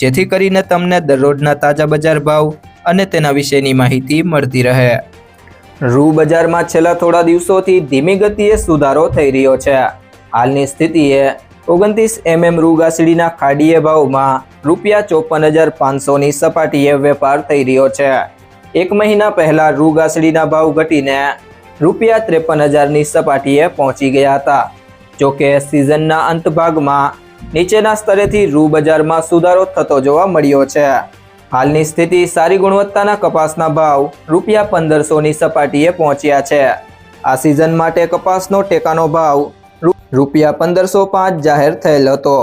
જેથી કરીને તમને દરરોજના તાજા બજાર ભાવ અને તેના વિશેની માહિતી મળતી રહે. રૂ બજારમાં છેલ્લા થોડા દિવસોથી ધીમી ગતિએ સુધારો થઈ રહ્યો છે. હાલની સ્થિતિએ ઓગણત્રીસ એમએમ રૂ ગાસડીના ખાડીએ ભાવમાં રૂપિયા ચોપન હજાર પાંચસોની સપાટીએ વેપાર થઈ રહ્યો છે. એક મહિના પહેલાં રૂ ગાસડીના ભાવ ઘટીને રૂપિયા ત્રેપન હજારની સપાટીએ પહોંચી ગયા હતા. જોકે સિઝનના અંત ભાગમાં નીચેના સ્તરેથી રૂ બજારમાં સુધારો થતો જોવા મળ્યો છે. હાલની સ્થિતિ સારી ગુણવત્તાના કપાસના ભાવ રૂપિયા પંદરસોની સપાટીએ પહોંચ્યા છે. આ સિઝન માટે કપાસનો ટેકાનો ભાવ રૂપિયા પંદરસો પાંચ જાહેર થયેલ હતો.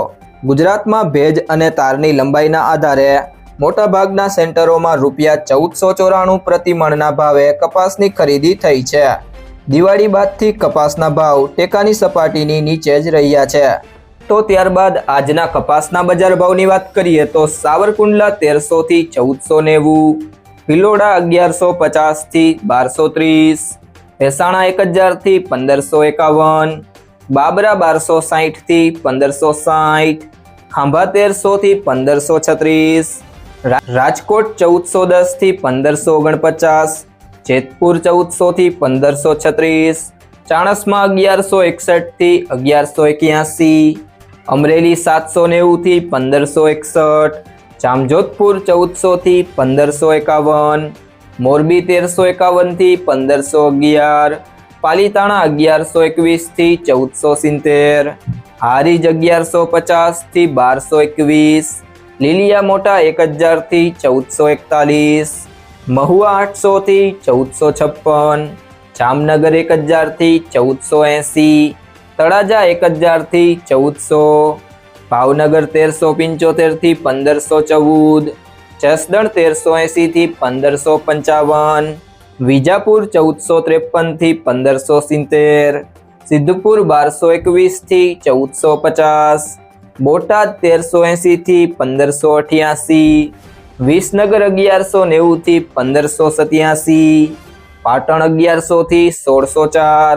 ગુજરાતમાં ભેજ અને તારની લંબાઈના આધારે મોટાભાગના સેન્ટરોમાં રૂપિયા ચૌદસો ચોરાણું પ્રતિમણના ભાવે કપાસની ખરીદી થઈ છે. દિવાળી બાદથી કપાસના ભાવ ટેકાની સપાટીની નીચે જ રહ્યા છે. તો ત્યારબાદ આજના કપાસના બજાર ભાવની વાત કરીએ તો સાવરકુંડલા તેરસો થી ચૌદસો નેવું, ભિલોડા અગિયારસો પચાસથી બારસો ત્રીસ મહેસાણા એક હજારથી પંદરસો એકાવન, બાબરા બારસો સાહીઠથી પંદરસો સાહીઠ ખાંભા તેરસો થી પંદરસો છત્રીસ રાજકોટ ચૌદસો દસથી પંદરસો ઓગણપચાસ, જેતપુર ચૌદસો થી પંદરસો છત્રીસ, ચાણસમાં અગિયારસો એકસઠથી અગિયારસો એક્યાસી અમરેલી સાતસો નેવુંથી પંદરસો એકસઠ, જામજોધપુર ચૌદસોથી પંદરસો એકાવન, મોરબી તેરસો એકાવનથી પંદરસો અગિયાર, પાલીતાણા અગિયારસો એકવીસથી ચૌદસો સિત્તેર, હારીજ અગિયારસો પચાસથી બારસો એકવીસ, લીલિયા મોટા એક હજારથી ચૌદસો એકતાલીસ, મહુવા આઠસોથી ચૌદસો છપ્પન, જામનગર એક હજારથી ચૌદસો એંસી તળાજા એક હજારથી ચૌદસો, ભાવનગર તેરસો પંચોતેરથી પંદરસો ચૌદ, જસદણ તેરસો એંસીથી પંદરસો પંચાવન, વિજાપુર ચૌદસો ત્રેપનથી પંદરસો સિત્તેર, સિદ્ધપુર બારસો એકવીસથી ચૌદસો પચાસ, બોટાદ તેરસો એંસીથી પંદરસો અઠ્યાસી, વિસનગર અગિયારસો નેવું થી પંદરસો સત્યાસી, પાટણ અગિયારસો થી સોળસો ચાર